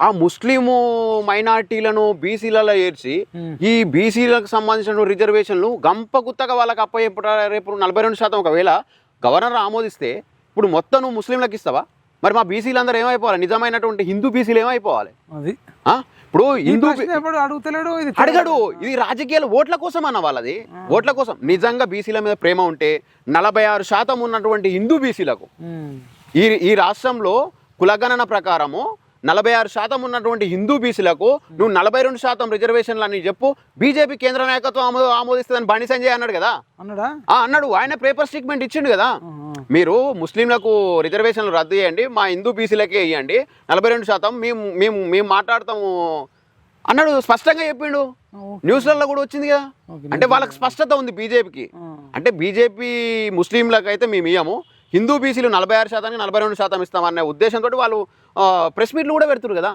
ఆ ముస్లిము మైనార్టీలను బీసీలలో ఏర్చి ఈ బీసీలకు సంబంధించిన రిజర్వేషన్లు గంప గుత్తగా వాళ్ళకి అప్ప రేపు నలభై రెండు శాతం ఒకవేళ గవర్నర్ ఆమోదిస్తే ఇప్పుడు మొత్తం నువ్వు ముస్లింలకు ఇస్తావా? మరి మా బీసీలు అందరూ ఏమైపోవాలి? నిజమైనటువంటి హిందూ బీసీలు ఏమైపోవాలి? అది? ఇప్పుడు హిందూ అడుగుతలేడు? అడగడు. ఇది రాజకీయాలు ఓట్ల కోసం అన్న వాళ్ళది. ఓట్ల కోసం. నిజంగా బీసీల మీద ప్రేమ ఉంటే నలభై ఆరు శాతం ఉన్నటువంటి హిందూ బీసీలకు ఉమ్. ఈ ఈ రాష్ట్రంలో కులగణన ప్రకారము నలభై ఆరు శాతం ఉన్నటువంటి హిందూ బీసీలకు నువ్వు నలభై రెండు శాతం రిజర్వేషన్లు అని చెప్పు. బీజేపీ కేంద్ర నాయకత్వం ఆమో ఆమోదిస్తుందని బండి సంజయ్ అన్నాడు కదా? అన్నాడా? ఆ అన్నాడు. ఆయన పేపర్ స్టేట్మెంట్ ఇచ్చిండు కదా. మీరు ముస్లింలకు రిజర్వేషన్లు రద్దు చేయండి మా హిందూ బీసీలకే ఇవ్వండి నలభై రెండు శాతం మేము మేము మేము మాట్లాడతాము అన్నాడు. స్పష్టంగా చెప్పిండు. న్యూస్లలో కూడా వచ్చింది కదా. అంటే వాళ్ళకి స్పష్టత ఉంది బీజేపీకి. అంటే బీజేపీ ముస్లింలకు అయితే మేము ఇయ్యము. హిందూ బీసీలు నలభై ఆరు శాతానికి నలభై రెండు శాతం ఇస్తామనే ఉద్దేశంతో వాళ్ళు ప్రెస్ మీట్లు కూడా పెడుతున్నారు కదా.